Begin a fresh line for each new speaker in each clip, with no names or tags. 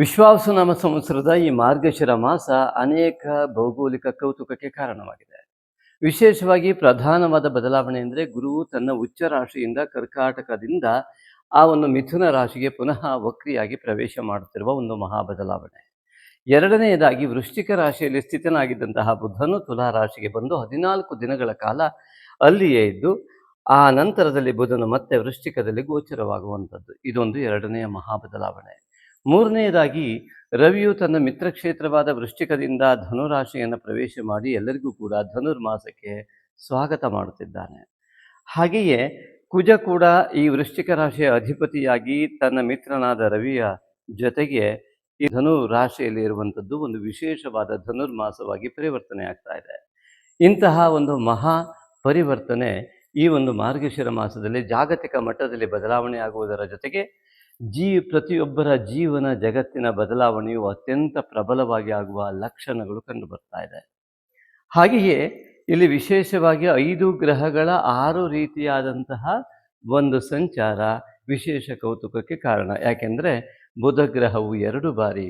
ವಿಶ್ವಾವಸುನಾಮ ಸಂವತ್ಸರದ ಈ ಮಾರ್ಗಶಿರ ಮಾಸ ಅನೇಕ ಭೌಗೋಳಿಕ ಕೌತುಕಕ್ಕೆ ಕಾರಣವಾಗಿದೆ. ವಿಶೇಷವಾಗಿ ಪ್ರಧಾನವಾದ ಬದಲಾವಣೆ ಅಂದರೆ ಗುರುವು ತನ್ನ ಉಚ್ಚ ರಾಶಿಯಿಂದ ಕರ್ಕಾಟಕದಿಂದ ಆ ಒಂದು ಮಿಥುನ ರಾಶಿಗೆ ಪುನಃ ವಕ್ರಿಯಾಗಿ ಪ್ರವೇಶ ಮಾಡುತ್ತಿರುವ ಒಂದು ಮಹಾ ಬದಲಾವಣೆ ಎರಡನೆಯದಾಗಿ ವೃಶ್ಚಿಕ ರಾಶಿಯಲ್ಲಿ ಸ್ಥಿತನಾಗಿದ್ದಂತಹ ಬುಧನು ತುಲಾ ರಾಶಿಗೆ ಬಂದು ಹದಿನಾಲ್ಕು ದಿನಗಳ ಕಾಲ ಅಲ್ಲಿಯೇ ಇದ್ದು, ಆ ನಂತರದಲ್ಲಿ ಬುಧನು ಮತ್ತೆ ವೃಶ್ಚಿಕದಲ್ಲಿ ಗೋಚರವಾಗುವಂಥದ್ದು. ಇದೊಂದು ಎರಡನೆಯ ಮಹಾ ಬದಲಾವಣೆ ಮೂರನೆಯದಾಗಿ ರವಿಯು ತನ್ನ ಮಿತ್ರಕ್ಷೇತ್ರವಾದ ವೃಶ್ಚಿಕದಿಂದ ಧನುರಾಶಿಯನ್ನು ಪ್ರವೇಶ ಮಾಡಿ ಎಲ್ಲರಿಗೂ ಕೂಡ ಧನುರ್ಮಾಸಕ್ಕೆ ಸ್ವಾಗತ ಮಾಡುತ್ತಿದ್ದಾನೆ. ಹಾಗೆಯೇ, ಕುಜ ಕೂಡ ಈ ವೃಶ್ಚಿಕ ರಾಶಿಯ ಅಧಿಪತಿಯಾಗಿ ತನ್ನ ಮಿತ್ರನಾದ ರವಿಯ ಜೊತೆಗೆ ಈ ಧನು ರಾಶಿಯಲ್ಲಿ ಇರುವಂಥದ್ದು ಒಂದು ವಿಶೇಷವಾದ ಧನುರ್ಮಾಸವಾಗಿ ಪರಿವರ್ತನೆ ಆಗ್ತಾ ಇದೆ. ಇಂತಹ ಒಂದು ಮಹಾ ಪರಿವರ್ತನೆ ಈ ಒಂದು ಮಾರ್ಗಶಿರ ಮಾಸದಲ್ಲಿ ಜಾಗತಿಕ ಮಟ್ಟದಲ್ಲಿ ಬದಲಾವಣೆ ಆಗುವುದರ ಜೊತೆಗೆ ಜೀ, ಪ್ರತಿಯೊಬ್ಬರ ಜೀವನ ಜಗತ್ತಿನ ಬದಲಾವಣೆಯು ಅತ್ಯಂತ ಪ್ರಬಲವಾಗಿ ಆಗುವ ಲಕ್ಷಣಗಳು ಕಂಡುಬರ್ತಾ ಇದೆ. ಹಾಗೆಯೇ ಇಲ್ಲಿ ವಿಶೇಷವಾಗಿ ಐದು ಗ್ರಹಗಳ ಆರು ರೀತಿಯಾದಂತಹ ಒಂದು ಸಂಚಾರ ವಿಶೇಷ ಕೌತುಕಕ್ಕೆ ಕಾರಣ. ಯಾಕೆಂದರೆ ಬುಧ ಗ್ರಹವು ಎರಡು ಬಾರಿ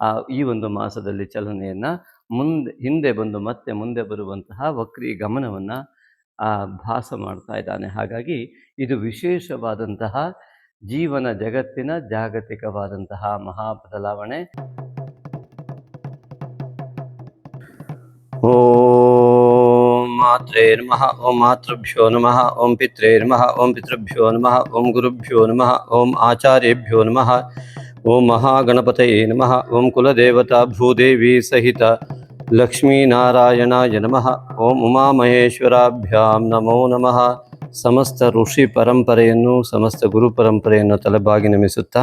ಆ ಈ ಒಂದು ಮಾಸದಲ್ಲಿ ಚಲನೆಯನ್ನು ಮುಂದೆ, ಹಿಂದೆ ಬಂದು ಮತ್ತೆ ಮುಂದೆ ಬರುವಂತಹ ವಕ್ರಿ ಗಮನವನ್ನು ಭಾಸ ಮಾಡ್ತಾ ಇದ್ದಾನೆ. ಹಾಗಾಗಿ ಇದು ವಿಶೇಷವಾದಂತಹ ಜೀವನ ಜಗತ್ತಿನ ಜಾಗತಿಕವಾದಂತಹ ಮಹಾ ಬದಲಾವಣೆ ಓಂ ಮಾತ್ರೇ ನಮಃ ಓಂ ಮಾತೃಭ್ಯೋ ನಮಃ ಓಂ ಪಿತ್ರೇ ನಮಃ ಓಂ ಪಿತೃಭ್ಯೋ ನಮಃ ಓಂ ಗುರುಭ್ಯೋ ನಮಃ ಓಂ ಆಚಾರ್ಯೇಭ್ಯೋ ನಮಃ ಓಂ ಮಹಾಗಣಪತಯೇ ನಮಃ ಓಂ ಕುಲದೇವತಾ ಭೂದೇವಿ ಸಹಿತ ಲಕ್ಷ್ಮೀನಾರಾಯಣಾಯ ನಮಃ ಓಂ ಉಮಾಮಹೇಶ್ವರಾಭ್ಯಾಂ ನಮೋ ನಮಃ ಸಮಸ್ತ ಋಷಿ ಪರಂಪರೆಯನ್ನು, ಸಮಸ್ತ ಗುರು ಪರಂಪರೆಯನ್ನು ತಲೆಬಾಗಿ ನಮಿಸುತ್ತಾ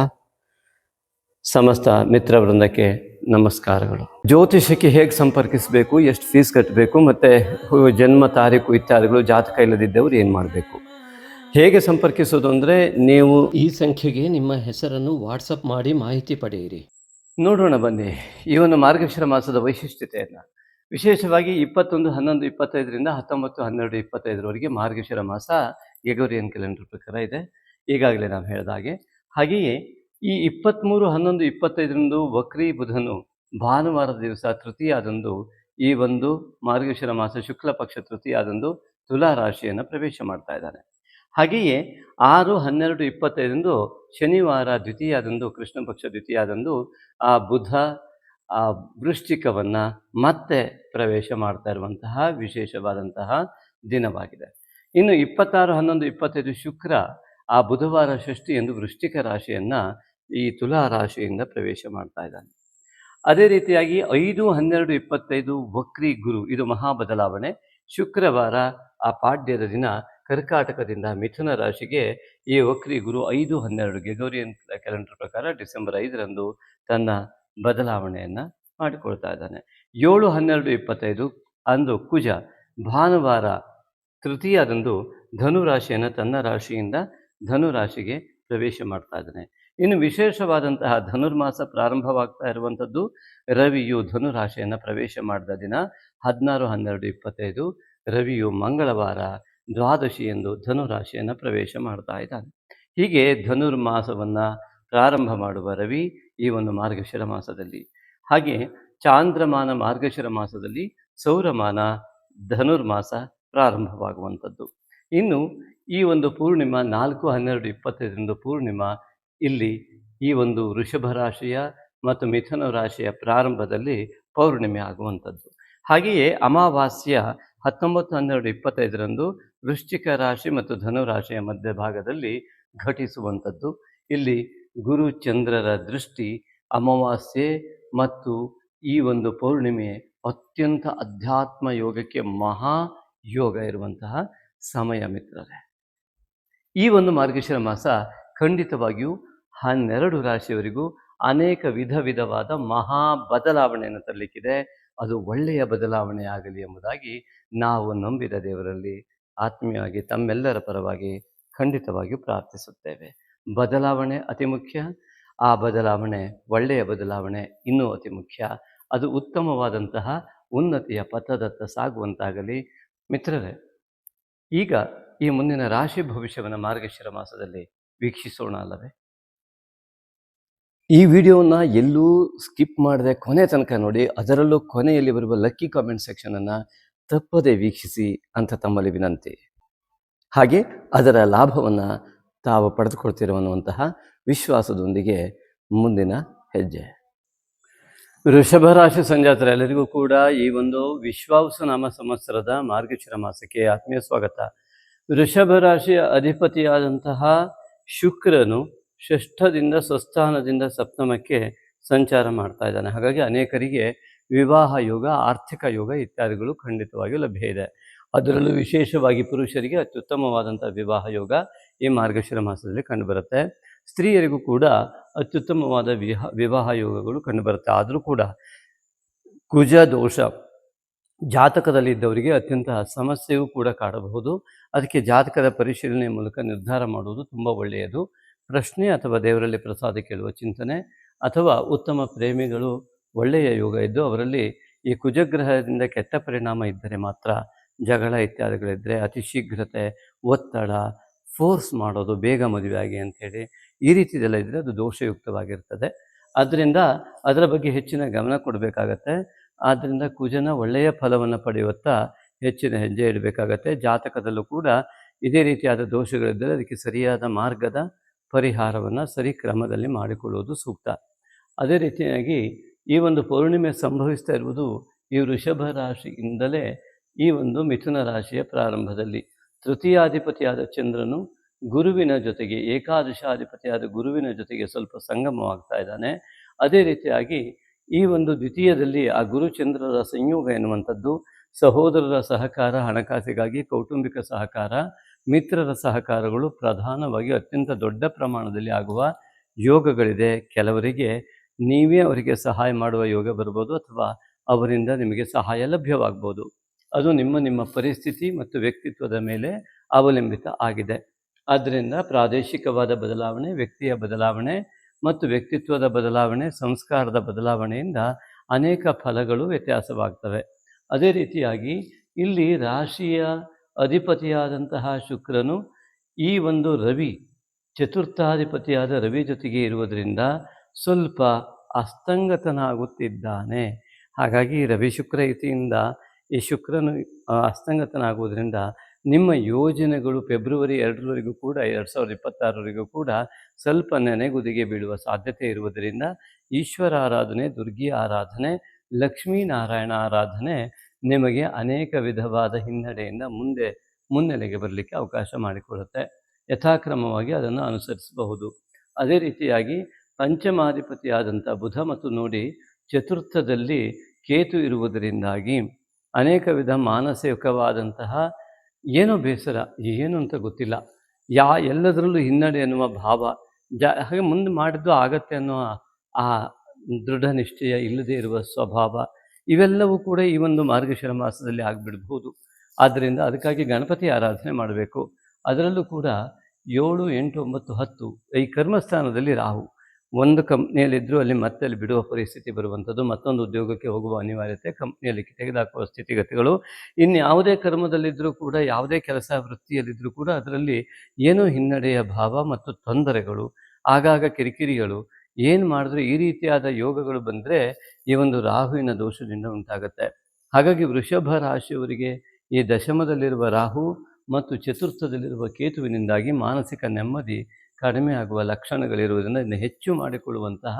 ಸಮಸ್ತ ಮಿತ್ರ ವೃಂದಕ್ಕೆ ನಮಸ್ಕಾರಗಳು. ಜ್ಯೋತಿಷಕ್ಕೆ ಹೇಗೆ ಸಂಪರ್ಕಿಸಬೇಕು, ಎಷ್ಟು ಫೀಸ್ ಕಟ್ಟಬೇಕು ಮತ್ತು ಜನ್ಮ ತಾರೀಕು ಇತ್ಯಾದಿಗಳು, ಜಾತಕ ಇಲ್ಲದಿದ್ದವರು ಏನು ಮಾಡಬೇಕು? ಹೇಗೆ ಸಂಪರ್ಕಿಸೋದು ಅಂದರೆ ನೀವು
ಈ ಸಂಖ್ಯೆಗೆ ನಿಮ್ಮ ಹೆಸರನ್ನು ವಾಟ್ಸಪ್ ಮಾಡಿ ಮಾಹಿತಿ ಪಡೆಯಿರಿ.
ನೋಡೋಣ ಬನ್ನಿ, ಈ ಒಂದು ಮಾರ್ಗಶಿರ ಮಾಸದ ವೈಶಿಷ್ಟ್ಯತೆಯನ್ನು ವಿಶೇಷವಾಗಿ ಇಪ್ಪತ್ತೊಂದು, ಹನ್ನೊಂದು, ಇಪ್ಪತ್ತೈದರಿಂದ ಹತ್ತೊಂಬತ್ತು, ಹನ್ನೆರಡು, ಇಪ್ಪತ್ತೈದರವರೆಗೆ ಮಾರ್ಗಶಿರ ಮಾಸ ಎಗೋರಿಯನ್ ಕ್ಯಾಲೆಂಡರ್ ಪ್ರಕಾರ ಇದೆ. ಈಗಾಗಲೇ ನಾವು ಹೇಳಿದ ಹಾಗೆ. ಹಾಗೆಯೇ ಈ ಇಪ್ಪತ್ತ್ಮೂರು ಹನ್ನೊಂದು, ಇಪ್ಪತ್ತೈದರಂದು ವಕ್ರಿ ಬುಧನು ಭಾನುವಾರದ ದಿವಸ ತೃತೀಯಾದಂದು ಈ ಒಂದು ಮಾರ್ಗಶಿರ ಮಾಸ ಶುಕ್ಲ ಪಕ್ಷ ತೃತೀಯಾದಂದು ತುಲಾ ರಾಶಿಯನ್ನು ಪ್ರವೇಶ ಮಾಡ್ತಾ ಇದ್ದಾನೆ. ಹಾಗೆಯೇ ಆರು, ಹನ್ನೆರಡು, ಇಪ್ಪತ್ತೈದರಂದು ಶನಿವಾರ ದ್ವಿತೀಯಾದಂದು, ಕೃಷ್ಣ ಪಕ್ಷ ದ್ವಿತೀಯಾದಂದು ಆ ಬುಧ ಆ ವೃಶ್ಚಿಕವನ್ನು ಮತ್ತೆ ಪ್ರವೇಶ ಮಾಡ್ತಾ ಇರುವಂತಹ ವಿಶೇಷವಾದಂತಹ ದಿನವಾಗಿದೆ. ಇನ್ನು ಇಪ್ಪತ್ತಾರು, ಹನ್ನೊಂದು, ಇಪ್ಪತ್ತೈದು ಶುಕ್ರ ಆ ಬುಧವಾರ ಷಷ್ಠಿ ಎಂದು ವೃಶ್ಚಿಕ ರಾಶಿಯನ್ನು ಈ ತುಲಾ ರಾಶಿಯಿಂದ ಪ್ರವೇಶ ಮಾಡ್ತಾ ಇದ್ದಾನೆ. ಅದೇ ರೀತಿಯಾಗಿ ಐದು, ಹನ್ನೆರಡು, ಇಪ್ಪತ್ತೈದು ವಕ್ರಿ ಗುರು, ಇದು ಮಹಾ ಬದಲಾವಣೆ ಶುಕ್ರವಾರ ಆ ಪಾಡ್ಯದ ದಿನ ಕರ್ಕಾಟಕದಿಂದ ಮಿಥುನ ರಾಶಿಗೆ ಈ ವಕ್ರಿ ಗುರು ಐದು, ಹನ್ನೆರಡು ಗೆಗೋರಿಯನ್ ಕ್ಯಾಲೆಂಡರ್ ಪ್ರಕಾರ ಡಿಸೆಂಬರ್ ಐದರಂದು ತನ್ನ ಬದಲಾವಣೆಯನ್ನು ಮಾಡಿಕೊಳ್ತಾ ಇದ್ದಾನೆ. ಏಳು ಹನ್ನೆರಡು ಇಪ್ಪತ್ತೈದು ಅಂದು ಕುಜ ಭಾನುವಾರ ತೃತೀಯದಂದು ಧನುರಾಶಿಯನ್ನು ತನ್ನ ರಾಶಿಯಿಂದ ಧನುರಾಶಿಗೆ ಪ್ರವೇಶ ಮಾಡ್ತಾ ಇದ್ದಾನೆ. ಇನ್ನು ವಿಶೇಷವಾದಂತಹ ಧನುರ್ಮಾಸ ಪ್ರಾರಂಭವಾಗ್ತಾ ಇರುವಂಥದ್ದು ರವಿಯು ಧನುರಾಶಿಯನ್ನು ಪ್ರವೇಶ ಮಾಡಿದ ದಿನ ಹದಿನಾರು ಹನ್ನೆರಡು ಇಪ್ಪತ್ತೈದು ರವಿಯು ಮಂಗಳವಾರ ದ್ವಾದಶಿ ಎಂದು ಧನುರಾಶಿಯನ್ನು ಪ್ರವೇಶ ಮಾಡ್ತಾ ಇದ್ದಾನೆ. ಹೀಗೆ ಧನುರ್ಮಾಸವನ್ನು ಪ್ರಾರಂಭ ಮಾಡುವ ರವಿ ಈ ಒಂದು ಮಾರ್ಗಶಿರ ಮಾಸದಲ್ಲಿ. ಹಾಗೆ ಚಾಂದ್ರಮಾನ ಮಾರ್ಗಶಿರ ಮಾಸದಲ್ಲಿ ಸೌರಮಾನ ಧನುರ್ಮಾಸ ಪ್ರಾರಂಭವಾಗುವಂಥದ್ದು. ಇನ್ನು ಈ ಒಂದು ಪೂರ್ಣಿಮಾ ನಾಲ್ಕು, ಹನ್ನೆರಡು, ಇಪ್ಪತ್ತೈದರಿಂದ ಪೂರ್ಣಿಮಾ ಇಲ್ಲಿ ಈ ಒಂದು ವೃಷಭ ರಾಶಿಯ ಮತ್ತು ಮಿಥುನ ರಾಶಿಯ ಪ್ರಾರಂಭದಲ್ಲಿ ಪೌರ್ಣಿಮೆ ಆಗುವಂಥದ್ದು. ಹಾಗೆಯೇ ಅಮಾವಾಸ್ಯ ಹತ್ತೊಂಬತ್ತು, ಹನ್ನೆರಡು, ಇಪ್ಪತ್ತೈದರಂದು ವೃಶ್ಚಿಕ ರಾಶಿ ಮತ್ತು ಧನುರಾಶಿಯ ಮಧ್ಯಭಾಗದಲ್ಲಿ ಘಟಿಸುವಂಥದ್ದು. ಇಲ್ಲಿ ಗುರು ಚಂದ್ರರ ದೃಷ್ಟಿ ಅಮಾವಾಸ್ಯೆ ಮತ್ತು ಈ ಒಂದು ಪೌರ್ಣಿಮೆ ಅತ್ಯಂತ ಅಧ್ಯಾತ್ಮ ಯೋಗಕ್ಕೆ ಮಹಾ ಯೋಗ ಇರುವಂತಹ ಸಮಯ ಮಿತ್ರರೇ. ಈ ಒಂದು ಮಾರ್ಗಶಿರ ಮಾಸ ಖಂಡಿತವಾಗಿಯೂ ಹನ್ನೆರಡು ರಾಶಿಯವರಿಗೂ ಅನೇಕ ವಿಧ ವಿಧವಾದ ಮಹಾ ಬದಲಾವಣೆಯನ್ನು ತರಲಿಕ್ಕಿದೆ. ಅದು ಒಳ್ಳೆಯ ಬದಲಾವಣೆ ಆಗಲಿ ಎಂಬುದಾಗಿ ನಾವು ನಂಬಿದ ದೇವರಲ್ಲಿ ಆತ್ಮೀಯವಾಗಿ ತಮ್ಮೆಲ್ಲರ ಪರವಾಗಿ ಖಂಡಿತವಾಗಿಯೂ ಪ್ರಾರ್ಥಿಸುತ್ತೇವೆ. ಬದಲಾವಣೆ ಅತಿ ಮುಖ್ಯ. ಆ ಬದಲಾವಣೆ, ಒಳ್ಳೆಯ ಬದಲಾವಣೆ ಇನ್ನೂ ಅತಿ ಮುಖ್ಯ. ಅದು ಉತ್ತಮವಾದಂತಹ ಉನ್ನತಿಯ ಪಥದತ್ತ ಸಾಗುವಂತಾಗಲಿ. ಮಿತ್ರರೇ, ಈಗ ಈ ಮುಂದಿನ ರಾಶಿ ಭವಿಷ್ಯವನ್ನು ಮಾರ್ಗಶಿರ ಮಾಸದಲ್ಲಿ ವೀಕ್ಷಿಸೋಣ ಅಲ್ಲವೇ? ಈ ವಿಡಿಯೋನ ಎಲ್ಲೂ ಸ್ಕಿಪ್ ಮಾಡದೆ ಕೊನೆ ತನಕ ನೋಡಿ, ಅದರಲ್ಲೂ ಕೊನೆಯಲ್ಲಿ ಬರುವ ಲಕ್ಕಿ ಕಾಮೆಂಟ್ ಸೆಕ್ಷನ್ ತಪ್ಪದೇ ತಪ್ಪದೆ ವೀಕ್ಷಿಸಿ ಅಂತ ತಮ್ಮಲ್ಲಿ ವಿನಂತಿ. ಹಾಗೆ ಅದರ ಲಾಭವನ್ನ ತಾವು ಪಡೆದುಕೊಳ್ತಿರುವಂತಹ ವಿಶ್ವಾಸದೊಂದಿಗೆ ಮುಂದಿನ ಹೆಜ್ಜೆ. ವೃಷಭ ರಾಶಿ ಸಂಜಾತರೆಲ್ಲರಿಗೂ ಕೂಡ ಈ ಒಂದು ವಿಶ್ವಾವಸು ನಾಮ ಸಂವತ್ಸರದ ಮಾರ್ಗಶಿರ ಮಾಸಕ್ಕೆ ಆತ್ಮೀಯ ಸ್ವಾಗತ. ವೃಷಭ ರಾಶಿಯ ಅಧಿಪತಿಯಾದಂತಹ ಶುಕ್ರನು ಷಷ್ಠದಿಂದ ಸ್ವಸ್ಥಾನದಿಂದ ಸಪ್ತಮಕ್ಕೆ ಸಂಚಾರ ಮಾಡ್ತಾ ಇದ್ದಾನೆ. ಹಾಗಾಗಿ ಅನೇಕರಿಗೆ ವಿವಾಹ ಯೋಗ, ಆರ್ಥಿಕ ಯೋಗ ಇತ್ಯಾದಿಗಳು ಖಂಡಿತವಾಗಿ ಲಭ್ಯ ಇದೆ. ಅದರಲ್ಲೂ ವಿಶೇಷವಾಗಿ ಪುರುಷರಿಗೆ ಅತ್ಯುತ್ತಮವಾದಂಥ ವಿವಾಹ ಯೋಗ ಈ ಮಾರ್ಗಶಿರ ಮಾಸದಲ್ಲಿ ಕಂಡುಬರುತ್ತೆ. ಸ್ತ್ರೀಯರಿಗೂ ಕೂಡ ಅತ್ಯುತ್ತಮವಾದ ವಿಹ, ವಿವಾಹ ಯೋಗಗಳು ಕಂಡುಬರುತ್ತೆ. ಆದರೂ ಕೂಡ ಕುಜ, ದೋಷ ಜಾತಕದಲ್ಲಿ ಇದ್ದವರಿಗೆ ಅತ್ಯಂತ ಸಮಸ್ಯೆಯೂ ಕೂಡ ಕಾಡಬಹುದು. ಅದಕ್ಕೆ ಜಾತಕದ ಪರಿಶೀಲನೆ ಮೂಲಕ ನಿರ್ಧಾರ ಮಾಡುವುದು ತುಂಬ ಒಳ್ಳೆಯದು. ಪ್ರಶ್ನೆ ಅಥವಾ ದೇವರಲ್ಲಿ ಪ್ರಸಾದ ಕೇಳುವ ಚಿಂತನೆ ಅಥವಾ ಉತ್ತಮ ಪ್ರೇಮಿಗಳು ಒಳ್ಳೆಯ ಯೋಗ ಇದ್ದು ಅವರಲ್ಲಿ ಈ ಕುಜಗ್ರಹದಿಂದ ಕೆಟ್ಟ ಪರಿಣಾಮ ಇದ್ದರೆ ಮಾತ್ರ ಜಗಳ ಇತ್ಯಾದಿಗಳಿದ್ದರೆ ಅತಿ ಶೀಘ್ರತೆ ಒತ್ತಡ ಫೋರ್ಸ್ ಮಾಡೋದು ಬೇಗ ಮದುವೆ ಆಗಿ ಅಂಥೇಳಿ ಈ ರೀತಿದೆಲ್ಲ ಇದ್ದರೆ ಅದು ದೋಷಯುಕ್ತವಾಗಿರ್ತದೆ. ಆದ್ದರಿಂದ ಅದರ ಬಗ್ಗೆ ಹೆಚ್ಚಿನ ಗಮನ ಕೊಡಬೇಕಾಗತ್ತೆ. ಆದ್ದರಿಂದ ಕುಜನ ಒಳ್ಳೆಯ ಫಲವನ್ನು ಪಡೆಯುವತ್ತ ಹೆಚ್ಚಿನ ಹೆಜ್ಜೆ ಇಡಬೇಕಾಗತ್ತೆ. ಜಾತಕದಲ್ಲೂ ಕೂಡ ಇದೇ ರೀತಿಯಾದ ದೋಷಗಳಿದ್ದರೆ ಅದಕ್ಕೆ ಸರಿಯಾದ ಮಾರ್ಗದ ಪರಿಹಾರವನ್ನು ಸರಿ ಕ್ರಮದಲ್ಲಿ ಮಾಡಿಕೊಳ್ಳುವುದು ಸೂಕ್ತ. ಅದೇ ರೀತಿಯಾಗಿ ಈ ಒಂದು ಪೌರ್ಣಿಮೆ ಸಂಭವಿಸ್ತಾ ಇರುವುದು ಈ ವೃಷಭ ರಾಶಿಯಿಂದಲೇ ಈ ಒಂದು ಮಿಥುನ ರಾಶಿಯ ಪ್ರಾರಂಭದಲ್ಲಿ. ತೃತೀಯಾಧಿಪತಿಯಾದ ಚಂದ್ರನು ಗುರುವಿನ ಜೊತೆಗೆ, ಏಕಾದಶಾಧಿಪತಿಯಾದ ಗುರುವಿನ ಜೊತೆಗೆ ಸ್ವಲ್ಪ ಸಂಗಮವಾಗ್ತಾ ಇದ್ದಾನೆ. ಅದೇ ರೀತಿಯಾಗಿ ಈ ಒಂದು ದ್ವಿತೀಯದಲ್ಲಿ ಆ ಗುರುಚಂದ್ರರ ಸಂಯೋಗ ಎನ್ನುವಂಥದ್ದು, ಸಹೋದರರ ಸಹಕಾರ, ಹಣಕಾಸಿಗಾಗಿ ಕೌಟುಂಬಿಕ ಸಹಕಾರ, ಮಿತ್ರರ ಸಹಕಾರಗಳು ಪ್ರಧಾನವಾಗಿ ಅತ್ಯಂತ ದೊಡ್ಡ ಪ್ರಮಾಣದಲ್ಲಿ ಆಗುವ ಯೋಗಗಳಿದೆ. ಕೆಲವರಿಗೆ ನೀವೇ ಅವರಿಗೆ ಸಹಾಯ ಮಾಡುವ ಯೋಗ ಬರ್ಬೋದು ಅಥವಾ ಅವರಿಂದ ನಿಮಗೆ ಸಹಾಯ ಲಭ್ಯವಾಗ್ಬೋದು. ಅದು ನಿಮ್ಮ ನಿಮ್ಮ ಪರಿಸ್ಥಿತಿ ಮತ್ತು ವ್ಯಕ್ತಿತ್ವದ ಮೇಲೆ ಅವಲಂಬಿತ ಆಗಿದೆ. ಆದ್ದರಿಂದ ಪ್ರಾದೇಶಿಕವಾದ ಬದಲಾವಣೆ, ವ್ಯಕ್ತಿಯ ಬದಲಾವಣೆ ಮತ್ತು ವ್ಯಕ್ತಿತ್ವದ ಬದಲಾವಣೆ, ಸಂಸ್ಕಾರದ ಬದಲಾವಣೆಯಿಂದ ಅನೇಕ ಫಲಗಳು ವ್ಯತ್ಯಾಸವಾಗ್ತವೆ. ಅದೇ ರೀತಿಯಾಗಿ ಇಲ್ಲಿ ರಾಶಿಯ ಅಧಿಪತಿಯಾದಂತಹ ಶುಕ್ರನು ಈ ಒಂದು ರವಿ, ಚತುರ್ಥಾಧಿಪತಿಯಾದ ರವಿ ಜೊತೆಗೆ ಇರುವುದರಿಂದ ಸ್ವಲ್ಪ ಅಸ್ತಂಗತನಾಗುತ್ತಿದ್ದಾನೆ. ಹಾಗಾಗಿ ರವಿ ಶುಕ್ರ ಯುತಿಯಿಂದ ಈ ಶುಕ್ರನು ಅಸ್ತಂಗತನಾಗುವುದರಿಂದ ನಿಮ್ಮ ಯೋಜನೆಗಳು ಫೆಬ್ರವರಿ ಎರಡರವರೆಗೂ ಕೂಡ, ಎರಡು ಸಾವಿರದ ಇಪ್ಪತ್ತಾರವರೆಗೂ ಕೂಡ ಸ್ವಲ್ಪ ನೆನೆಗುದಿಗೆ ಬೀಳುವ ಸಾಧ್ಯತೆ ಇರುವುದರಿಂದ ಈಶ್ವರ ಆರಾಧನೆ, ದುರ್ಗಿ ಆರಾಧನೆ ಲಕ್ಷ್ಮೀನಾರಾಯಣ ಆರಾಧನೆ ನಿಮಗೆ ಅನೇಕ ವಿಧವಾದ ಹಿನ್ನಡೆಯಿಂದ ಮುಂದೆ, ಮುನ್ನೆಲೆಗೆ ಬರಲಿಕ್ಕೆ ಅವಕಾಶ ಮಾಡಿಕೊಡುತ್ತೆ. ಯಥಾಕ್ರಮವಾಗಿ ಅದನ್ನು ಅನುಸರಿಸಬಹುದು. ಅದೇ ರೀತಿಯಾಗಿ ಪಂಚಮಾಧಿಪತಿಯಾದಂಥ ಬುಧ ಮತ್ತು ನೋಡಿ ಚತುರ್ಥದಲ್ಲಿ ಕೇತು ಇರುವುದರಿಂದಾಗಿ ಅನೇಕ ವಿಧ ಮಾನಸಿಕವಾದಂತಹ ಏನೋ ಬೇಸರ, ಏನು ಅಂತ ಗೊತ್ತಿಲ್ಲ. ಯಾ ಎಲ್ಲದರಲ್ಲೂ ಹಿನ್ನಡೆ ಅನ್ನುವ ಭಾವ, ಜಾ, ಹಾಗೆ ಮುಂದೆ ಮಾಡಿದ್ದು ಆಗತ್ತೆ ಅನ್ನುವ ಆ ದೃಢ ನಿಶ್ಚಯ ಇಲ್ಲದೇ ಇರುವ ಸ್ವಭಾವ, ಇವೆಲ್ಲವೂ ಕೂಡ ಈ ಒಂದು ಮಾರ್ಗಶಿರ ಮಾಸದಲ್ಲಿ ಆಗಿಬಿಡ್ಬೋದು ಆದ್ದರಿಂದ ಅದಕ್ಕಾಗಿ ಗಣಪತಿ ಆರಾಧನೆ ಮಾಡಬೇಕು. ಅದರಲ್ಲೂ ಕೂಡ ಏಳು ಎಂಟು ಒಂಬತ್ತು ಹತ್ತು ಈ ಕರ್ಮಸ್ಥಾನದಲ್ಲಿ ರಾಹು. ಒಂದು ಕಂಪ್ನಿಯಲ್ಲಿದ್ದರೂ ಅಲ್ಲಿ ಮತ್ತೆ ಅಲ್ಲಿ ಬಿಡುವ ಪರಿಸ್ಥಿತಿ ಬರುವಂಥದ್ದು, ಮತ್ತೊಂದು ಉದ್ಯೋಗಕ್ಕೆ ಹೋಗುವ ಅನಿವಾರ್ಯತೆ ಕಂಪ್ನಿಯಲ್ಲಿ ತೆಗೆದುಹಾಕುವ ಸ್ಥಿತಿಗತಿಗಳು. ಇನ್ನು ಯಾವುದೇ ಕರ್ಮದಲ್ಲಿದ್ದರೂ ಕೂಡ, ಯಾವುದೇ ಕೆಲಸ ವೃತ್ತಿಯಲ್ಲಿದ್ದರೂ ಕೂಡ ಅದರಲ್ಲಿ ಏನೋ ಹಿನ್ನಡೆಯ ಭಾವ ಮತ್ತು ತೊಂದರೆಗಳು, ಆಗಾಗ ಕಿರಿಕಿರಿಗಳು, ಏನು ಮಾಡಿದ್ರೆ ಈ ರೀತಿಯಾದ ಯೋಗಗಳು ಬಂದರೆ ಈ ಒಂದು ರಾಹುವಿನ ದೋಷದಿಂದ ಉಂಟಾಗುತ್ತೆ. ಹಾಗಾಗಿ ವೃಷಭ ರಾಶಿಯವರಿಗೆ ಈ ದಶಮದಲ್ಲಿರುವ ರಾಹು ಮತ್ತು ಚತುರ್ಥದಲ್ಲಿರುವ ಕೇತುವಿನಿಂದಾಗಿ ಮಾನಸಿಕ ನೆಮ್ಮದಿ ಕಡಿಮೆ ಆಗುವ ಲಕ್ಷಣಗಳಿರುವುದರಿಂದ ಇದನ್ನು ಹೆಚ್ಚು ಮಾಡಿಕೊಳ್ಳುವಂತಹ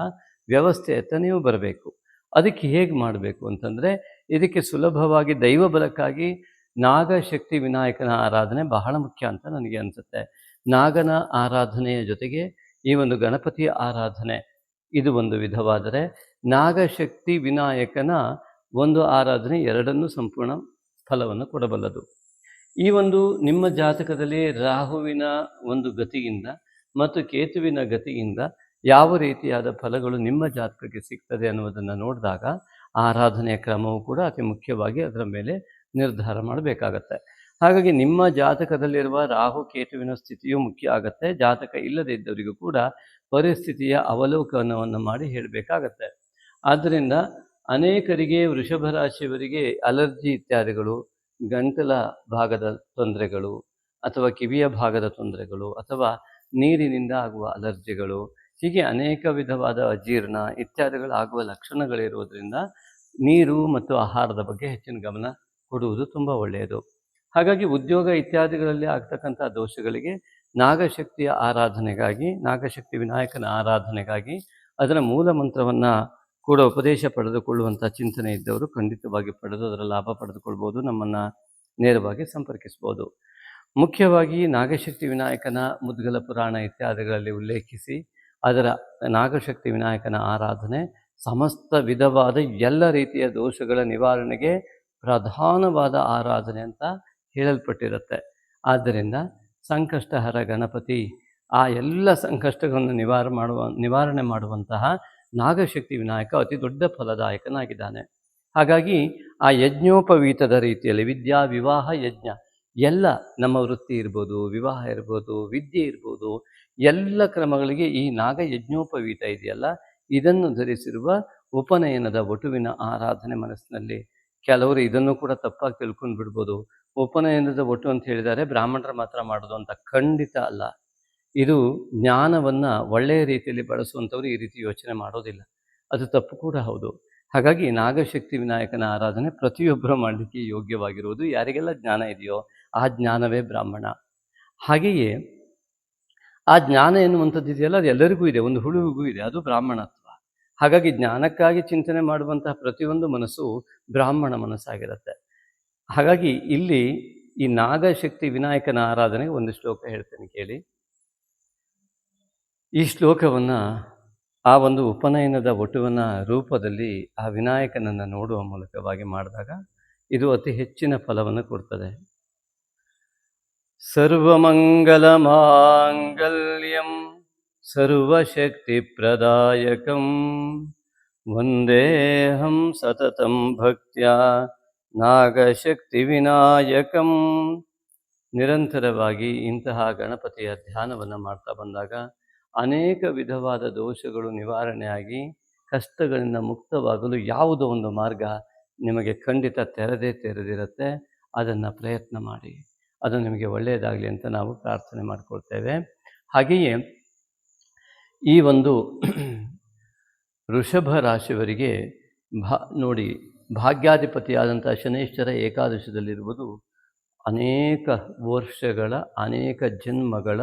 ವ್ಯವಸ್ಥೆಯತ್ತ ನೀವು ಬರಬೇಕು. ಅದಕ್ಕೆ ಹೇಗೆ ಮಾಡಬೇಕು ಅಂತಂದರೆ ಇದಕ್ಕೆ ಸುಲಭವಾಗಿ ದೈವ ಬಲಕ್ಕಾಗಿ ನಾಗಶಕ್ತಿ ವಿನಾಯಕನ ಆರಾಧನೆ ಬಹಳ ಮುಖ್ಯ ಅಂತ ನನಗೆ ಅನಿಸುತ್ತೆ. ನಾಗನ ಆರಾಧನೆಯ ಜೊತೆಗೆ ಈ ಒಂದು ಗಣಪತಿಯ ಆರಾಧನೆ ಇದು ಒಂದು ವಿಧವಾದರೆ ನಾಗಶಕ್ತಿ ವಿನಾಯಕನ ಒಂದು ಆರಾಧನೆ ಎರಡನ್ನೂ ಸಂಪೂರ್ಣ ಫಲವನ್ನು ಕೊಡಬಲ್ಲದು. ಈ ಒಂದು ನಿಮ್ಮ ಜಾತಕದಲ್ಲಿ ರಾಹುವಿನ ಒಂದು ಗತಿಯಿಂದ ಮತ್ತು ಕೇತುವಿನ ಗತಿಯಿಂದ ಯಾವ ರೀತಿಯಾದ ಫಲಗಳು ನಿಮ್ಮ ಜಾತಕಕ್ಕೆ ಸಿಗ್ತದೆ ಅನ್ನುವುದನ್ನು ನೋಡಿದಾಗ ಆರಾಧನೆಯ ಕ್ರಮವು ಕೂಡ ಅತಿ ಮುಖ್ಯವಾಗಿ ಅದರ ಮೇಲೆ ನಿರ್ಧಾರ ಮಾಡಬೇಕಾಗತ್ತೆ. ಹಾಗಾಗಿ ನಿಮ್ಮ ಜಾತಕದಲ್ಲಿರುವ ರಾಹು ಕೇತುವಿನ ಸ್ಥಿತಿಯು ಮುಖ್ಯ ಆಗತ್ತೆ. ಜಾತಕ ಇಲ್ಲದೇ ಇದ್ದವರಿಗೂ ಕೂಡ ಪರಿಸ್ಥಿತಿಯ ಅವಲೋಕನವನ್ನು ಮಾಡಿ ಹೇಳಬೇಕಾಗತ್ತೆ. ಆದ್ದರಿಂದ ಅನೇಕರಿಗೆ ವೃಷಭ ರಾಶಿಯವರಿಗೆ ಅಲರ್ಜಿ ಇತ್ಯಾದಿಗಳು, ಗಂಟಲ ಭಾಗದ ತೊಂದರೆಗಳು ಅಥವಾ ಕಿವಿಯ ಭಾಗದ ತೊಂದರೆಗಳು ಅಥವಾ ನೀರಿನಿಂದ ಆಗುವ ಅಲರ್ಜಿಗಳು, ಹೀಗೆ ಅನೇಕ ವಿಧವಾದ ಅಜೀರ್ಣ ಇತ್ಯಾದಿಗಳಾಗುವ ಲಕ್ಷಣಗಳಿರುವುದರಿಂದ ನೀರು ಮತ್ತು ಆಹಾರದ ಬಗ್ಗೆ ಹೆಚ್ಚಿನ ಗಮನ ಕೊಡುವುದು ತುಂಬ ಒಳ್ಳೆಯದು. ಹಾಗಾಗಿ ಉದ್ಯೋಗ ಇತ್ಯಾದಿಗಳಲ್ಲಿ ಆಗ್ತಕ್ಕಂಥ ದೋಷಗಳಿಗೆ ನಾಗಶಕ್ತಿಯ ಆರಾಧನೆಗಾಗಿ, ನಾಗಶಕ್ತಿ ವಿನಾಯಕನ ಆರಾಧನೆಗಾಗಿ ಅದರ ಮೂಲ ಮಂತ್ರವನ್ನು ಕೂಡ ಉಪದೇಶ ಪಡೆದುಕೊಳ್ಳುವಂಥ ಚಿಂತನೆ ಇದ್ದವರು ಖಂಡಿತವಾಗಿ ಪಡೆದು ಅದರ ಲಾಭ ಪಡೆದುಕೊಳ್ಬೋದು, ನಮ್ಮನ್ನು ನೇರವಾಗಿ ಸಂಪರ್ಕಿಸ್ಬೋದು. ಮುಖ್ಯವಾಗಿ ನಾಗಶಕ್ತಿ ವಿನಾಯಕನ ಮುದ್ಗಲ ಪುರಾಣ ಇತ್ಯಾದಿಗಳಲ್ಲಿ ಉಲ್ಲೇಖಿಸಿ ಅದರ ನಾಗಶಕ್ತಿ ವಿನಾಯಕನ ಆರಾಧನೆ ಸಮಸ್ತ ವಿಧವಾದ ಎಲ್ಲ ರೀತಿಯ ದೋಷಗಳ ನಿವಾರಣೆಗೆ ಪ್ರಧಾನವಾದ ಆರಾಧನೆ ಅಂತ ಹೇಳಲ್ಪಟ್ಟಿರುತ್ತೆ. ಆದ್ದರಿಂದ ಸಂಕಷ್ಟಹರ ಗಣಪತಿ ಆ ಎಲ್ಲ ಸಂಕಷ್ಟಗಳನ್ನು ನಿವಾರ ಮಾಡುವ, ನಿವಾರಣೆ ಮಾಡುವಂತಹ ನಾಗಶಕ್ತಿ ವಿನಾಯಕ ಅತಿ ದೊಡ್ಡ ಫಲದಾಯಕನಾಗಿದ್ದಾನೆ. ಹಾಗಾಗಿ ಆ ಯಜ್ಞೋಪವೀತದ ರೀತಿಯಲ್ಲಿ ವಿದ್ಯಾ ವಿವಾಹ ಯಜ್ಞ ಎಲ್ಲ ನಮ್ಮ ವೃತ್ತಿ ಇರ್ಬೋದು, ವಿವಾಹ ಇರ್ಬೋದು, ವಿದ್ಯೆ ಇರ್ಬೋದು, ಎಲ್ಲ ಕ್ರಮಗಳಿಗೆ ಈ ನಾಗ ಯಜ್ಞೋಪವೀತ ಇದೆಯಲ್ಲ? ಇದನ್ನು ಧರಿಸಿರುವ ಉಪನಯನದ ವಟುವಿನ ಆರಾಧನೆ ಮನಸ್ಸಿನಲ್ಲಿ ಕೆಲವರು ಇದನ್ನು ಕೂಡ ತಪ್ಪಾಗಿ ತಿಳ್ಕೊಂಡು ಬಿಡ್ಬೋದು. ಉಪನಯನದ ಒಟ್ಟು ಅಂತ ಹೇಳಿದರೆ ಬ್ರಾಹ್ಮಣರು ಮಾತ್ರ ಮಾಡೋದು ಅಂತ ಖಂಡಿತ ಅಲ್ಲ. ಇದು ಜ್ಞಾನವನ್ನು ಒಳ್ಳೆಯ ರೀತಿಯಲ್ಲಿ ಬಳಸುವಂಥವ್ರು ಈ ರೀತಿ ಯೋಚನೆ ಮಾಡೋದಿಲ್ಲ. ಅದು ತಪ್ಪು ಕೂಡ ಹೌದು. ಹಾಗಾಗಿ ನಾಗಶಕ್ತಿ ವಿನಾಯಕನ ಆರಾಧನೆ ಪ್ರತಿಯೊಬ್ಬರು ಮಾಡಲಿಕ್ಕೆ ಯೋಗ್ಯವಾಗಿರುವುದು. ಯಾರಿಗೆಲ್ಲ ಜ್ಞಾನ ಇದೆಯೋ ಆ ಜ್ಞಾನವೇ ಬ್ರಾಹ್ಮಣ. ಹಾಗೆಯೇ ಆ ಜ್ಞಾನ ಎನ್ನುವಂಥದ್ದು ಇದೆಯಲ್ಲ, ಅದು ಎಲ್ಲರಿಗೂ ಇದೆ, ಒಂದು ಹುಳುವಿಗೂ ಇದೆ, ಅದು ಬ್ರಾಹ್ಮಣತ್ವ. ಹಾಗಾಗಿ ಜ್ಞಾನಕ್ಕಾಗಿ ಚಿಂತನೆ ಮಾಡುವಂತಹ ಪ್ರತಿಯೊಂದು ಮನಸ್ಸು ಬ್ರಾಹ್ಮಣ ಮನಸ್ಸಾಗಿರುತ್ತೆ. ಹಾಗಾಗಿ ಇಲ್ಲಿ ಈ ನಾಗಶಕ್ತಿ ವಿನಾಯಕನ ಆರಾಧನೆಗೆ ಒಂದು ಶ್ಲೋಕ ಹೇಳ್ತೇನೆ ಕೇಳಿ. ಈ ಶ್ಲೋಕವನ್ನು ಆ ಒಂದು ಉಪನಯನದ ಒಟುವನ ರೂಪದಲ್ಲಿ ಆ ವಿನಾಯಕನನ್ನು ನೋಡುವ ಮೂಲಕವಾಗಿ ಮಾಡಿದಾಗ ಇದು ಅತಿ ಹೆಚ್ಚಿನ ಫಲವನ್ನು ಕೊಡ್ತದೆ. ಪ್ರದಾಯಕಂ ವಂದೇಹಂ ಸತತಂ ಭಕ್ತ್ಯಾ ನಾಗಶಕ್ತಿ ವಿನಾಯಕಂ ನಿರಂತರವಾಗಿ ಇಂತಹ ಗಣಪತಿಯ ಧ್ಯಾನವನ್ನು ಮಾಡ್ತಾ ಬಂದಾಗ ಅನೇಕ ವಿಧವಾದ ದೋಷಗಳು ನಿವಾರಣೆಯಾಗಿ ಕಷ್ಟಗಳಿಂದ ಮುಕ್ತವಾಗಲು ಯಾವುದೋ ಒಂದು ಮಾರ್ಗ ನಿಮಗೆ ಖಂಡಿತ ತೆರೆದೇ ತೆರೆದಿರುತ್ತೆ. ಅದನ್ನು ಪ್ರಯತ್ನ ಮಾಡಿ. ಅದು ನಿಮಗೆ ಒಳ್ಳೆಯದಾಗಲಿ ಅಂತ ನಾವು ಪ್ರಾರ್ಥನೆ ಮಾಡಿಕೊಳ್ತೇವೆ. ಹಾಗೆಯೇ ಈ ಒಂದು ವೃಷಭ ರಾಶಿಯವರಿಗೆ ಭಾ, ನೋಡಿ, ಭಾಗ್ಯಾಧಿಪತಿಯಾದಂಥ ಶನೇಶ್ವರ ಏಕಾದಶದಲ್ಲಿರುವುದು ಅನೇಕ ವರ್ಷಗಳ, ಅನೇಕ ಜನ್ಮಗಳ,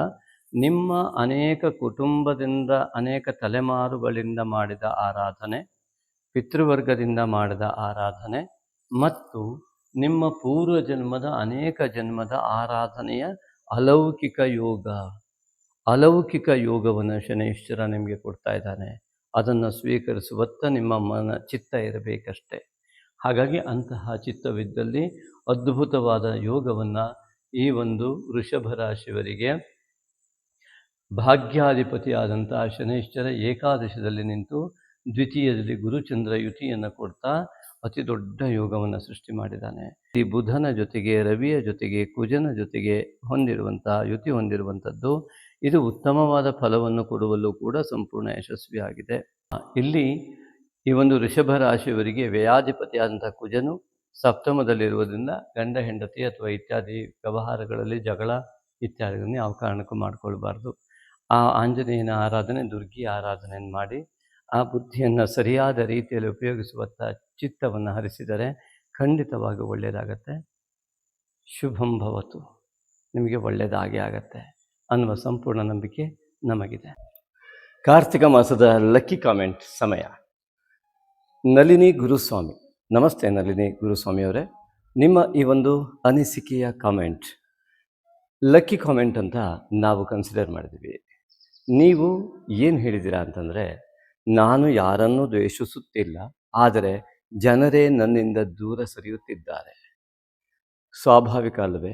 ನಿಮ್ಮ ಅನೇಕ ಕುಟುಂಬದಿಂದ, ಅನೇಕ ತಲೆಮಾರುಗಳಿಂದ ಮಾಡಿದ ಆರಾಧನೆ, ಪಿತೃವರ್ಗದಿಂದ ಮಾಡಿದ ಆರಾಧನೆ ಮತ್ತು ನಿಮ್ಮ ಪೂರ್ವ ಜನ್ಮದ ಅನೇಕ ಜನ್ಮದ ಆರಾಧನೆಯ ಅಲೌಕಿಕ ಯೋಗ. ಅಲೌಕಿಕ ಯೋಗವನ್ನು ಶನೇಶ್ವರ ನಿಮಗೆ ಕೊಡ್ತಾ ಇದ್ದಾನೆ. ಅದನ್ನು ಸ್ವೀಕರಿಸುವತ್ತ ನಿಮ್ಮ ಮನ, ಚಿತ್ತ ಇರಬೇಕಷ್ಟೆ. ಹಾಗಾಗಿ ಅಂತಹ ಚಿತ್ತವಿದ್ದಲ್ಲಿ ಅದ್ಭುತವಾದ ಯೋಗವನ್ನು ಈ ಒಂದು ವೃಷಭ ರಾಶಿಯವರಿಗೆ ಭಾಗ್ಯಾಧಿಪತಿಯಾದಂತಹ ಶನೈಶ್ವರ ಏಕಾದಶದಲ್ಲಿ ನಿಂತು ದ್ವಿತೀಯದಲ್ಲಿ ಗುರುಚಂದ್ರ ಯುತಿಯನ್ನು ಕೊಡ್ತಾ ಅತಿ ದೊಡ್ಡ ಯೋಗವನ್ನು ಸೃಷ್ಟಿ ಮಾಡಿದ್ದಾನೆ. ಈ ಬುಧನ ಜೊತೆಗೆ, ರವಿಯ ಜೊತೆಗೆ, ಕುಜನ ಜೊತೆಗೆ ಹೊಂದಿರುವಂಥ ಯುತಿ ಹೊಂದಿರುವಂಥದ್ದು, ಇದು ಉತ್ತಮವಾದ ಫಲವನ್ನು ಕೊಡುವಲ್ಲೂ ಕೂಡ ಸಂಪೂರ್ಣ ಯಶಸ್ವಿಯಾಗಿದೆ. ಇಲ್ಲಿ ಈ ಒಂದು ಋಷಭ ರಾಶಿಯವರಿಗೆ ವ್ಯಯಾಧಿಪತಿಯಾದಂಥ ಕುಜನು ಸಪ್ತಮದಲ್ಲಿರುವುದರಿಂದ ಗಂಡ, ಹೆಂಡತಿ ಅಥವಾ ಇತ್ಯಾದಿ ವ್ಯವಹಾರಗಳಲ್ಲಿ ಜಗಳ ಇತ್ಯಾದಿಗಳನ್ನು ಯಾವ ಕಾರಣಕ್ಕೂ ಮಾಡಿಕೊಳ್ಬಾರ್ದು. ಆ ಆಂಜನೇಯನ ಆರಾಧನೆ ದುರ್ಗಿ ಆರಾಧನೆಯನ್ನು ಮಾಡಿ ಆ ಬುದ್ಧಿಯನ್ನು ಸರಿಯಾದ ರೀತಿಯಲ್ಲಿ ಉಪಯೋಗಿಸುವತ್ತ ಚಿತ್ತವನ್ನು ಹರಿಸಿದರೆ ಖಂಡಿತವಾಗಿ ಒಳ್ಳೆಯದಾಗತ್ತೆ. ಶುಭಂ ಭವತು. ನಿಮಗೆ ಒಳ್ಳೆಯದಾಗೇ ಆಗತ್ತೆ ಅನ್ನುವ ಸಂಪೂರ್ಣ ನಂಬಿಕೆ ನಮಗಿದೆ. ಕಾರ್ತಿಕ ಮಾಸದ ಲಕ್ಕಿ ಕಾಮೆಂಟ್ ಸಮಯ. ನಲಿನಿ ಗುರುಸ್ವಾಮಿ. ನಮಸ್ತೆ ನಳಿನಿ ಗುರುಸ್ವಾಮಿಯವರೇ ನಿಮ್ಮ ಈ ಒಂದು ಅನಿಸಿಕೆಯ ಕಾಮೆಂಟ್. ಲಕ್ಕಿ ಕಾಮೆಂಟ್ ಅಂತ ನಾವು ಕನ್ಸಿಡರ್ ಮಾಡಿದ್ವಿ ನೀವು ಏನು ಹೇಳಿದ್ದೀರಾ ಅಂತಂದರೆ ನಾನು ಯಾರನ್ನೂ ದ್ವೇಷಿಸುತ್ತಿಲ್ಲ, ಆದರೆ ಜನರೇ ನನ್ನಿಂದ ದೂರ ಸರಿಯುತ್ತಿದ್ದಾರೆ. ಸ್ವಾಭಾವಿಕ ಅಲ್ಲವೇ?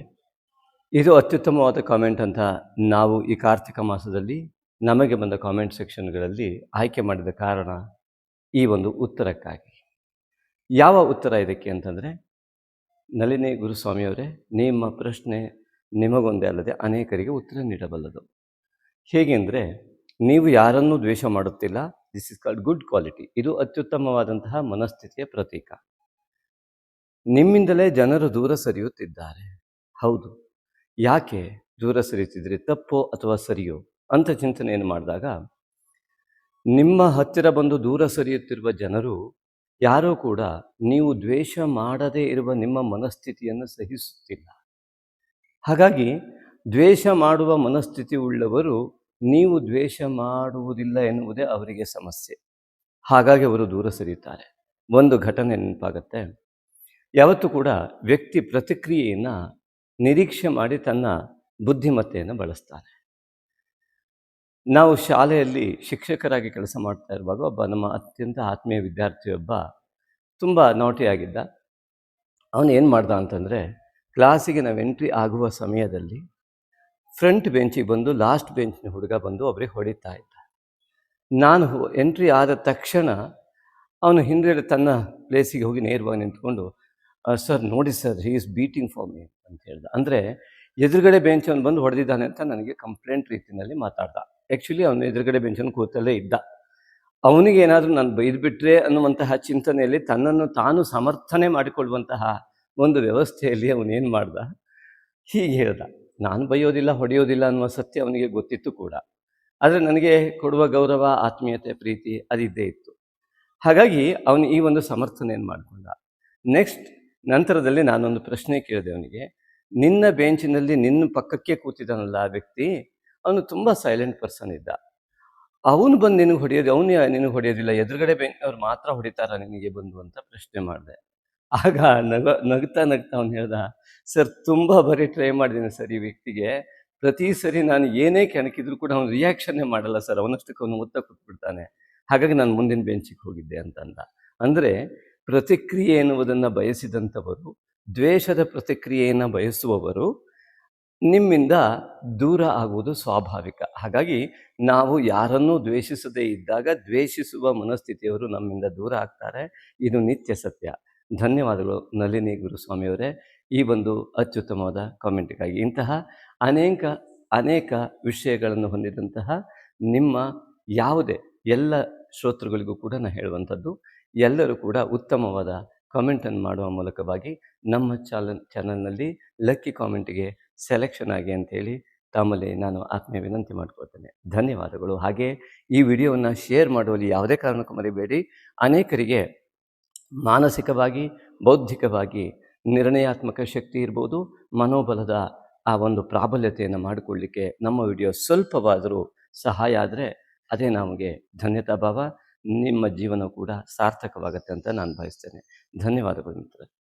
ಇದು ಅತ್ಯುತ್ತಮವಾದ ಕಾಮೆಂಟ್ ಅಂತ ನಾವು ಈ ಕಾರ್ತಿಕ ಮಾಸದಲ್ಲಿ ನಮಗೆ ಬಂದ ಕಾಮೆಂಟ್ ಸೆಕ್ಷನ್ಗಳಲ್ಲಿ ಆಯ್ಕೆ ಮಾಡಿದ ಕಾರಣ ಈ ಒಂದು ಉತ್ತರಕ್ಕಾಗಿ. ಯಾವ ಉತ್ತರ ಇದಕ್ಕೆ ಅಂತಂದರೆ, ನಳಿನಿ ಗುರುಸ್ವಾಮಿಯವರೇ, ನಿಮ್ಮ ಪ್ರಶ್ನೆ ನಿಮಗೊಂದೇ ಅಲ್ಲದೆ ಅನೇಕರಿಗೆ ಉತ್ತರ ನೀಡಬಲ್ಲದು. ಹೇಗೆಂದರೆ, ನೀವು ಯಾರನ್ನೂ ದ್ವೇಷ ಮಾಡುತ್ತಿಲ್ಲ this is called good quality ಇದು ಅತ್ಯುತ್ತಮವಾದಂತಹ ಮನಸ್ಥಿತಿಯ ಪ್ರತೀಕ. ನಿಮ್ಮಿಂದಲೇ ಜನರು ದೂರ ಸರಿಯುತ್ತಿದ್ದಾರೆ. ಹೌದು. ಯಾಕೆ ದೂರ ಸರಿಯುತ್ತಿದ್ರೆ ತಪ್ಪೋ ಅಥವಾ ಸರಿಯೋ? ಅಂತ ಚಿಂತನೆಯನ್ನು ಮಾಡಿದಾಗ, ನಿಮ್ಮ ಹತ್ತಿರ ಬಂದು ದೂರ ಸರಿಯುತ್ತಿರುವ ಜನರು ಯಾರೂ ಕೂಡ ನೀವು ದ್ವೇಷ ಮಾಡದೇ ಇರುವ ನಿಮ್ಮ ಮನಸ್ಥಿತಿಯನ್ನು ಸಹಿಸುತ್ತಿಲ್ಲ. ಹಾಗಾಗಿ ದ್ವೇಷ ಮಾಡುವ ಮನಸ್ಥಿತಿ ಉಳ್ಳವರು ನೀವು ದ್ವೇಷ ಮಾಡುವುದಿಲ್ಲ ಎನ್ನುವುದೇ ಅವರಿಗೆ ಸಮಸ್ಯೆ. ಹಾಗಾಗಿ ಅವರು ದೂರ ಸರಿಯುತ್ತಾರೆ. ಒಂದು ಘಟನೆ ನೆನಪಾಗತ್ತೆ. ಯಾವತ್ತೂ ಕೂಡ ವ್ಯಕ್ತಿ ಪ್ರತಿಕ್ರಿಯೆಯನ್ನು ನಿರೀಕ್ಷೆ ಮಾಡಿ ತನ್ನ ಬುದ್ಧಿಮತ್ತೆಯನ್ನು ಬಳಸ್ತಾರೆ. ನಾವು ಶಾಲೆಯಲ್ಲಿ ಶಿಕ್ಷಕರಾಗಿ ಕೆಲಸ ಮಾಡ್ತಾ ಇರುವಾಗ ಒಬ್ಬ ನಮ್ಮ ಅತ್ಯಂತ ಆತ್ಮೀಯ ವಿದ್ಯಾರ್ಥಿಯೊಬ್ಬ ತುಂಬ ನಾಟಿಯಾಗಿದ್ದ ಅವನು ಏನು ಮಾಡ್ದ ಅಂತಂದರೆ ಕ್ಲಾಸಿಗೆ ನಾವು ಎಂಟ್ರಿ ಆಗುವ ಸಮಯದಲ್ಲಿ ಫ್ರಂಟ್ ಬೆಂಚಿಗೆ ಬಂದು, ಲಾಸ್ಟ್ ಬೆಂಚಿನ ಹುಡುಗ ಬಂದು ಒಬ್ಬರಿಗೆ ಹೊಡಿತಾ ಇದ್ದ. ನಾನು ಎಂಟ್ರಿ ಆದ ತಕ್ಷಣ ಅವನು ಹಿಂದೆ ತನ್ನ ಪ್ಲೇಸಿಗೆ ಹೋಗಿ ನೇರವಾಗಿ ನಿಂತ್ಕೊಂಡು ಸರ್, ನೋಡಿ sir, he is beating for me ಅಂತ ಹೇಳ್ದ. ಅಂದರೆ ಎದುರುಗಡೆ ಬೆಂಚನ್ನು ಬಂದು ಹೊಡೆದಿದ್ದಾನೆ ಅಂತ ನನಗೆ ಕಂಪ್ಲೇಂಟ್ ರೀತಿಯಲ್ಲಿ ಮಾತಾಡ್ದ. ಆ್ಯಕ್ಚುಲಿ ಅವನು ಎದುರುಗಡೆ ಬೆಂಚನ್ನು ಕೂತಲ್ಲೇ ಇದ್ದ. ಅವನಿಗೆ ಏನಾದರೂ ನಾನು ಬೈದ್ಬಿಟ್ರೆ ಅನ್ನುವಂತಹ ಚಿಂತನೆಯಲ್ಲಿ ತನ್ನನ್ನು ತಾನು ಸಮರ್ಥನೆ ಮಾಡಿಕೊಳ್ಳುವಂತಹ ಒಂದು ವ್ಯವಸ್ಥೆಯಲ್ಲಿ ಅವನೇನು ಮಾಡ್ದ? ಹೀಗೆ ಹೇಳ್ದ. ನಾನು ಬೈಯೋದಿಲ್ಲ ಹೊಡೆಯೋದಿಲ್ಲ ಅನ್ನುವ ಸತ್ಯ ಅವನಿಗೆ ಗೊತ್ತಿತ್ತು ಕೂಡ. ಆದರೆ ನನಗೆ ಕೊಡುವ ಗೌರವ, ಆತ್ಮೀಯತೆ, ಪ್ರೀತಿ ಅದಿದ್ದೇ ಇತ್ತು. ಹಾಗಾಗಿ ಅವನು ಈ ಒಂದು ಸಮರ್ಥನೆಯನ್ನು ಮಾಡಿಕೊಂಡ? ನೆಕ್ಸ್ಟ್ ನಂತರದಲ್ಲಿ ನಾನೊಂದು ಪ್ರಶ್ನೆ ಕೇಳಿದೆ ಅವನಿಗೆ. ನಿನ್ನ ಬೆಂಚಿನಲ್ಲಿ ನಿನ್ನ ಪಕ್ಕಕ್ಕೆ ಕೂತಿದ್ದಾನಲ್ಲ ಆ ವ್ಯಕ್ತಿ? ಅವನು ತುಂಬ ಸೈಲೆಂಟ್ ಪರ್ಸನ್ ಇದ್ದ. ಅವನು ಬಂದು ನಿನಗೆ ಹೊಡೆಯೋದು, ಅವನು ನಿನಗೆ ಹೊಡೆಯೋದಿಲ್ಲ, ಎದುರುಗಡೆ ಬೆಂಚಿನವ್ರು ಮಾತ್ರ ಹೊಡಿತಾರ ನಿನಗೆ ಬಂದು ಅಂತ ಪ್ರಶ್ನೆ ಮಾಡಿದೆ. ಆಗ ನಗ, ನಗ್ತಾ ನಗ್ತಾ ಅವನು ಹೇಳ್ದ, ಸರ್, ತುಂಬ ಬರೀ ಟ್ರೈ ಮಾಡಿದ್ದೀನಿ ಸರ್ ಈ ವ್ಯಕ್ತಿಗೆ. ಪ್ರತಿ ಸರಿ ನಾನು ಏನೇ ಕೆಣಕಿದ್ರು ಕೂಡ ಅವನು ರಿಯಾಕ್ಷನ್ನೇ ಮಾಡಲ್ಲ ಸರ್. ಅವನಷ್ಟಕ್ಕೆ ಅವನು ಮುತ್ತ ಕೂತ್ಬಿಡ್ತಾನೆ ಹಾಗಾಗಿ ನಾನು ಮುಂದಿನ ಬೆಂಚಿಗೆ ಹೋಗಿದ್ದೆ ಅಂತಂದ. ಅಂದರೆ ಪ್ರತಿಕ್ರಿಯೆ ಎನ್ನುವುದನ್ನು ಬಯಸಿದಂಥವರು, ದ್ವೇಷದ ಪ್ರತಿಕ್ರಿಯೆಯನ್ನು ಬಯಸುವವರು, ನಿಮ್ಮಿಂದ ದೂರ ಆಗುವುದು ಸ್ವಾಭಾವಿಕ. ಹಾಗಾಗಿ ನಾವು ಯಾರನ್ನೂ ದ್ವೇಷಿಸದೇ ಇದ್ದಾಗ ದ್ವೇಷಿಸುವ ಮನಸ್ಥಿತಿಯವರು ನಮ್ಮಿಂದ ದೂರ ಆಗ್ತಾರೆ. ಇದು ನಿತ್ಯ ಸತ್ಯ. ಧನ್ಯವಾದಗಳು ನಳಿನಿ ಗುರುಸ್ವಾಮಿಯವರೇ ಈ ಒಂದು ಅತ್ಯುತ್ತಮವಾದ ಕಾಮೆಂಟ್ಗಾಗಿ. ಇಂತಹ ಅನೇಕ ಅನೇಕ ವಿಷಯಗಳನ್ನು ಹೊಂದಿದಂತಹ ನಿಮ್ಮ ಯಾವುದೇ ಎಲ್ಲ ಶ್ರೋತೃಗಳಿಗೂ ಕೂಡ ನಾನು ಹೇಳುವಂಥದ್ದು, ಎಲ್ಲರೂ ಕೂಡ ಉತ್ತಮವಾದ ಕಾಮೆಂಟನ್ನು ಮಾಡುವ ಮೂಲಕವಾಗಿ ನಮ್ಮ ಚಾನಲ್ ಚಾನಲ್ನಲ್ಲಿ ಲಕ್ಕಿ ಕಾಮೆಂಟ್ಗೆ ಸೆಲೆಕ್ಷನ್ ಆಗಿ ಅಂತೇಳಿ ತಮ್ಮಲ್ಲಿ ನಾನು ಆತ್ಮೀಯ ವಿನಂತಿ ಮಾಡ್ಕೊಳ್ತೇನೆ. ಧನ್ಯವಾದಗಳು. ಹಾಗೆ ಈ ವಿಡಿಯೋವನ್ನು ಶೇರ್ ಮಾಡುವಲ್ಲಿ ಯಾವುದೇ ಕಾರಣಕ್ಕೂ ಮರಿಬೇಡಿ. ಅನೇಕರಿಗೆ ಮಾನಸಿಕವಾಗಿ, ಬೌದ್ಧಿಕವಾಗಿ ನಿರ್ಣಯಾತ್ಮಕ ಶಕ್ತಿ ಇರ್ಬೋದು, ಮನೋಬಲದ ಆ ಒಂದು ಪ್ರಾಬಲ್ಯತೆಯನ್ನು ಮಾಡಿಕೊಳ್ಳಿಕ್ಕೆ ನಮ್ಮ ವಿಡಿಯೋ ಸ್ವಲ್ಪವಾದರೂ ಸಹಾಯ ಆದರೆ ಅದೇ ನಮಗೆ ಧನ್ಯತಾ ಭಾವ. ನಿಮ್ಮ ಜೀವನ ಕೂಡ ಸಾರ್ಥಕವಾಗತ್ತೆ ಅಂತ ನಾನು ಭಾವಿಸ್ತೇನೆ. ಧನ್ಯವಾದಗಳು ಮಿತ್ರರೆ.